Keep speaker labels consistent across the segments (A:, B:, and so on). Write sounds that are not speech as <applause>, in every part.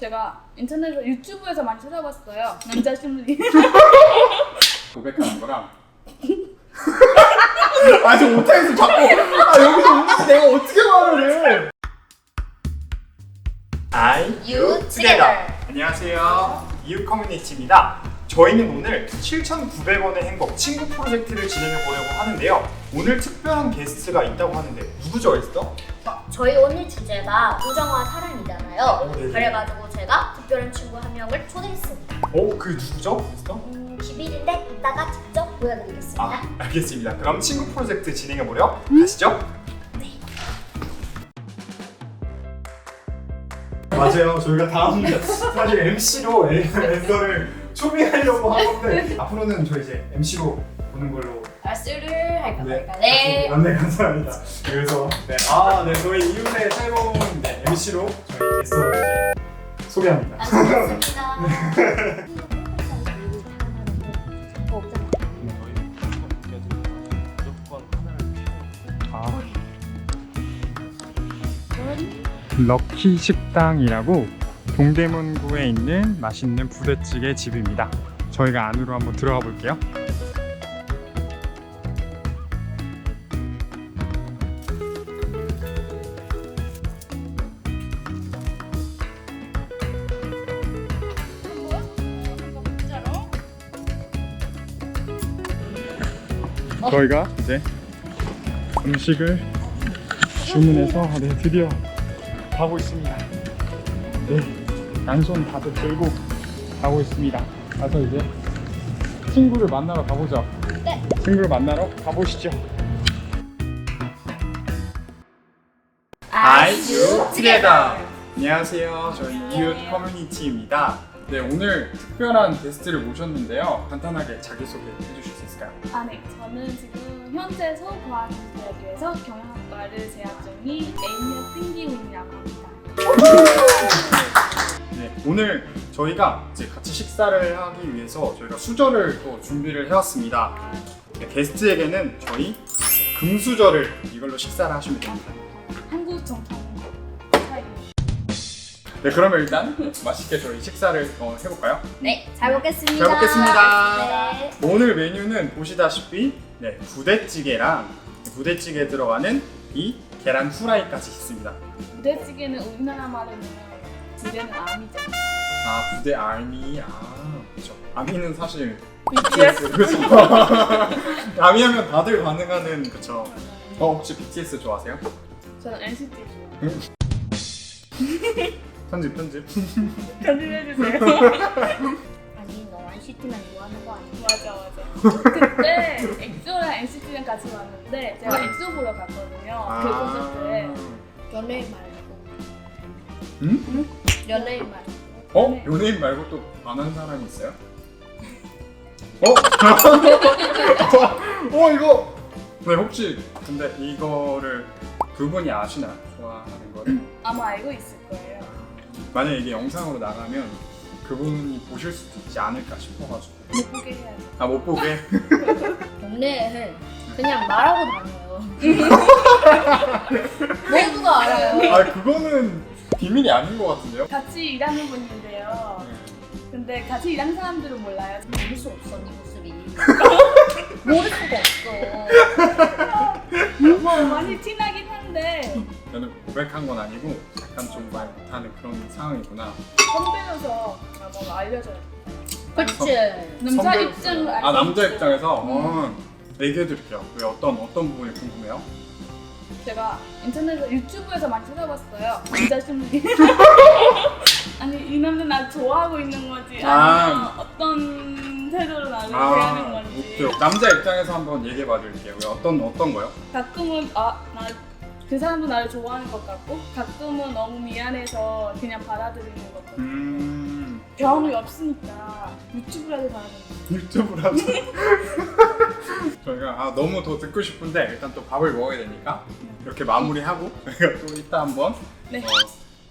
A: 제가 인터넷에서 유튜브에서 많이 찾아봤어요. 남자 심리.
B: 고백하는 거랑 <laughs> 아저 못하겠어 자꾸 아 여기서 웃는데 내가 어떻게 말을 해 I
C: You together.
B: 안녕하세요 이웃 커뮤니티입니다 저희는 오늘 7,900원의 행복 친구 프로젝트를 진행해 보려고 하는데요 오늘 특별한 게스트가 있다고 하는데 누구죠 에스터?
C: 저희 오늘 주제가 우정과 사랑이잖아요.
B: 어, 네네.
C: 그래가지고 특별한 친구 한 명을 초대했습니다.
B: 어? 그 누구죠 에스터?
C: 음, 비밀인데 이따가 직접 보여드리겠습니다.
B: 아 알겠습니다 그럼 친구 프로젝트 진행해 보려 가시죠 맞아요. 저희가 다음 사실 MC로 에스터를 초빙하려고 하는데 앞으로는 저희 이제 MC로 보는 걸로
C: 말씀을 할까
B: 네.
C: 말까. 네.
B: 네, 감사합니다. 그래서 네, 아, 네, 저희 이웃의 새로운 네, MC로 저희 에스터를 이제 소개합니다.
C: 아, 반갑습니다. <laughs>
B: 아. 럭키 식당이라고 동대문구에 있는 맛있는 부대찌개 집입니다. 저희가 안으로 한번 들어가 볼게요. 저희가 이제 음식을 주문해서 네, 드디어 가고 있습니다. 네, 양손 다들 들고 가고 있습니다. 가서 이제 친구를 만나러 가보죠.
C: 네.
B: 친구를 만나러 가보시죠. 안녕하세요. 저희 이웃 커뮤니티입니다. 네, 오늘 특별한 게스트를 모셨는데요. 간단하게 자기소개 해주실 수 있을까요?
A: 아, 네. 저는 지금 현재 서구한대학교에서 경영학과를 재학 중인 에이미어 띵기훈이라고 합니다.
B: 네, 오늘 저희가 이제 같이 식사를 하기 위해서 저희가 수저를 또 준비를 해왔습니다. 네, 게스트에게는 저희 금수저를 이걸로 식사를 하시면 됩니다.
A: 한국 정통 스타일.
B: 네, 그러면 일단 맛있게 저희 식사를 어, 해볼까요?
C: 네, 잘 먹겠습니다.
B: 잘 먹겠습니다.
C: 네.
B: 오늘 메뉴는 보시다시피 네, 부대찌개랑 부대찌개에 들어가는 이 계란 후라이까지 있습니다.
A: 부대찌개는 우리나라 말로는 부대는 암이죠.
B: 아, 부대 아미, 아, 그렇죠. 아미는 사실
A: BTS.
B: 그렇죠. <laughs> 아미 하면 다들 반응하는 그렇죠. 어, 혹시 BTS 좋아하세요?
A: 저는 NCT 좋아해요.
B: 편집 편집.
A: 편집해주세요. <laughs>
C: NCT만 좋아하는 거 아니야?
A: 맞아 맞아. 그때 <laughs> 엑소랑 NCT랑 같이 왔는데 제가 엑소 보러 갔거든요. 그 콘서트에.
C: 연예인 말고.
B: 응?
C: 연예인 말고.
B: 어? 연예인 말고 또 아는 사람이 있어요? <laughs> 어? <laughs> 어 이거 네 혹시 근데 이거를 그분이 아시나요? 좋아하는 거를?
A: 아마 알고 있을 거예요.
B: 만약 이게 영상으로 나가면 그분이 보실 수도 있지 않을까 싶어가지고
A: 못 보게 해야지.
B: 아못 보게?
C: 동네에 <laughs> 그냥 말하고 다녀요. <laughs> 모두가 알아요.
B: 아 그거는 비밀이 아닌 것 같은데요?
A: 같이 일하는 분인데요. 근데 같이 일하는 사람들은 몰라요.
C: 모를 수 없어, 네 모습이. <laughs> 모를 수가 없어.
A: 뭐 많이 티나긴 한데
B: 저는 고백한 건 아니고 약간 좀 말 못하는 그런 상황이구나
A: 선배여서 아, 뭔가 알려줘요.
C: 그치.
A: 남자
B: 선배-
A: 입장으로
B: 아 남자. 입장에서 어, 얘기해 드릴게요 왜 어떤 어떤 부분이 궁금해요?
A: 제가 인터넷에서 유튜브에서 많이 찾아봤어요. 남자 심리. <laughs> 아니 이 남자 나 좋아하고 있는 거지
B: 아.
A: 아니면 어떤 태도로 나를 대하는
B: 아
A: 건지
B: 목표 남자 입장에서 한번 얘기해 봐 드릴게요 왜 어떤 어떤 거요?
A: 가끔은 아 나 그 사람도 나를 좋아하는 것 같고 가끔은 너무 미안해서 그냥 받아들이는 것 같고
B: 음
A: 경험이 없으니까 유튜브라도 봐야 돼.
B: 유튜브라도 저희가 아, 너무 더 듣고 싶은데 일단 또 밥을 먹어야 되니까 이렇게 마무리하고 저희가 또 이따 한번
A: 네.
B: 어,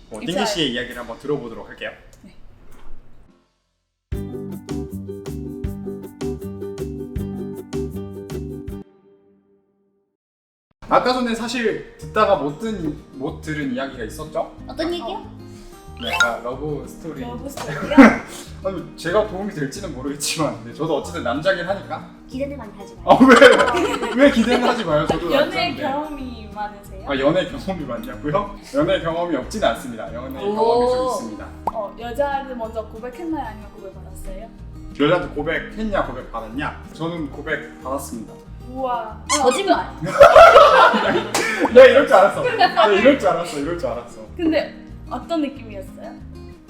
B: 뭐
A: 이제
B: 띵기 씨의 이야기를 한번 들어보도록 할게요. 아까 전에 사실 듣다가 못, 든, 못 들은 이야기가 있었죠?
C: 어떤 얘기요?
B: 네, 아, 러브 스토리.
A: 러브 스토리요? <laughs>
B: 아니, 제가 도움이 될지는 모르겠지만, 네, 저도 어쨌든 남자긴 하니까.
C: 기대는 많이 하지 마.
B: 아, 왜, 왜 기대는 하지 마요? 저도
A: 연애
B: 남자인데.
A: 경험이 많으세요?
B: 아, 연애 경험이 많냐고요? 연애 경험이 없진 않습니다. 연애
C: 오.
B: 경험이 좀 있습니다.
A: 어, 여자를 먼저 고백했나요? 아니면 고백 받았어요?
B: 여자한테 고백했냐, 고백 받았냐? 저는 고백 받았습니다.
A: 우와.
C: 거짓말. <laughs>
B: 내가 이럴 줄 알았어. 내가 이럴 줄 알았어. 이럴 줄 알았어.
A: 근데 어떤 느낌이었어요?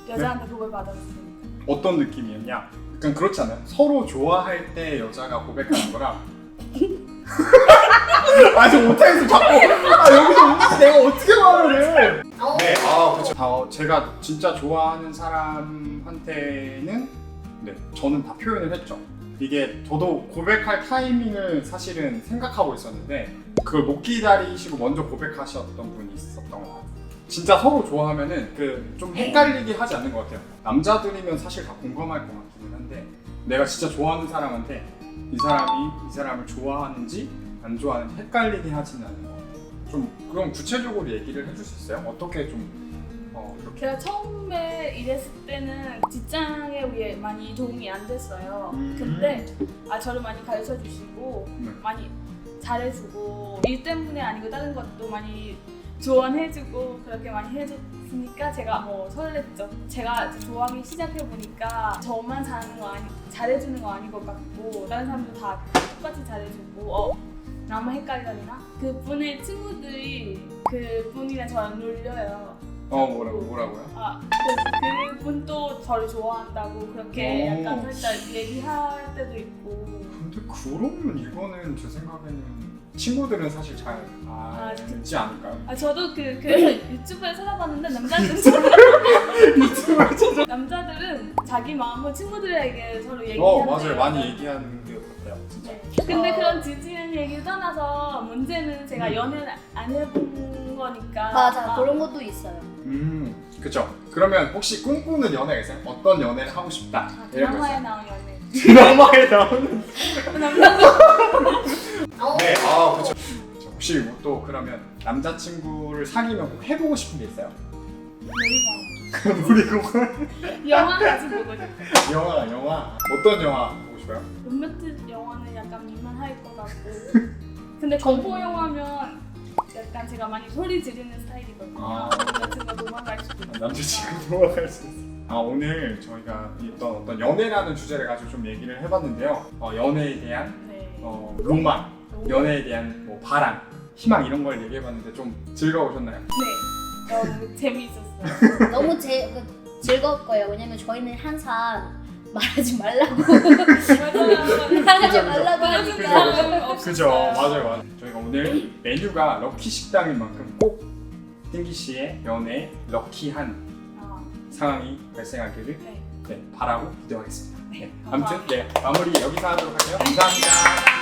A: 여자한테 고백 받았으니까.
B: 어떤 느낌이었냐? 약간 그렇지 않아요? 서로 좋아할 때 여자가 고백하는 거랑 <laughs> 아, 저 못하겠어. 자꾸. 아, 여기서 웃는데 내가 어떻게 말을 해.
C: 어.
B: 네, 아, 그렇죠. 어, 제가 진짜 좋아하는 사람한테는 네, 저는 다 표현을 했죠. 이게 저도 고백할 타이밍을 사실은 생각하고 있었는데 그걸 못 기다리시고 먼저 고백하셨던 분이 있었던 것 같아요. 진짜 서로 좋아하면은 그 좀 헷갈리게 하지 않는 것 같아요. 남자들이면 사실 다 공감할 것 같기는 한데 내가 진짜 좋아하는 사람한테 이 사람이 이 사람을 좋아하는지 안 좋아하는지 헷갈리게 하지는 않는 것 같아요. 좀 그럼 구체적으로 얘기를 해줄 수 있어요? 어떻게 좀
A: 제가 처음에 일했을 때는 직장에 위해 많이 도움이 안 됐어요.
B: 음.
A: 근데 아 저를 많이 가르쳐 주시고
B: 네.
A: 많이 잘해주고 일 때문에 아니고 다른 것도 많이 조언해주고 그렇게 많이 해줬으니까 제가 뭐 설렜죠. 제가 좋아하기 시작해 보니까 저만 잘하는 거 아니 잘해주는 거 아닌 것 같고 다른 사람도 다 똑같이 잘해주고 어 나만 헷갈려나? 그분의 친구들이 그분이랑 저랑 놀려요.
B: 어 뭐라고 뭐라고요?
A: 아, 그, 그분도 저를 좋아한다고 그렇게
B: 오.
A: 약간 살짝 얘기할 때도 있고.
B: 근데 그러면 이거는 제 생각에는 친구들은 사실 잘
A: 아,
B: 알지 않을까요?
A: 아, 저도 그, 그래서 <laughs> 유튜브에 찾아봤는데 남자들은 <laughs> 남자들은 자기 마음을 친구들에게 서로 얘기하는
B: 어 맞아요 많이 얘기하는 것 같아요 진짜.
A: 네. 근데
C: 어.
A: 그런 지지는 얘기 떠나서 문제는 제가
B: 음.
A: 연애를 안 해본 거니까
C: 맞아
A: 아,
C: 그런 것도 있어요.
B: 음 그쵸. 그러면 혹시 꿈꾸는 연애가 있어요? 어떤 연애를 하고 싶다?
A: 아,
B: 이런 거
A: 드라마에
B: 있어요?
A: 나온 연애
B: 드라마에 나오는.
C: 어.
B: 네, 아 그쵸. 그쵸. 혹시 뭐또 그러면 남자친구를 사귀면 꼭 해보고 싶은 게 있어요? 놀이공원.
A: 영화 같이 보고 싶어요
B: 영화, 영화. 어떤 영화 보고 싶어요?
A: 로맨틱 영화는 약간 미만할 것 같고 근데 공포 영화면 약간 제가 많이 소리 지르는 스타일이거든요
B: 아.
A: 남자친구가 도망갈 수도 있고
B: 남자친구 <laughs> 도망갈 수 있어. 아 오늘 저희가 있던 어떤 연애라는 주제를 가지고 좀 얘기를 해봤는데요. 어, 연애에 대한
A: 네.
B: 어, 로망,
A: 너무-
B: 연애에 대한 뭐 바람, 희망 이런 걸 얘기해봤는데 좀 즐거우셨나요?
A: 네 너무 <laughs> 재미있었어요
C: 너무 제, 그, 즐거울 거예요. 왜냐면 저희는 항상 말하지 말라고 <laughs> 말하지 말라고 하니까
A: 말라고
B: 그죠. 맞아요, 맞아요. 저희가 오늘 메뉴가 럭키 식당인 만큼 꼭 띵기 씨의 연애에 럭키한
A: 아,
B: 상황이 발생하기를
A: 네.
B: 네, 바라고 기도하겠습니다. 네,
A: 네,
B: 아무튼 네, 마무리 여기서 하도록 할게요. 감사합니다.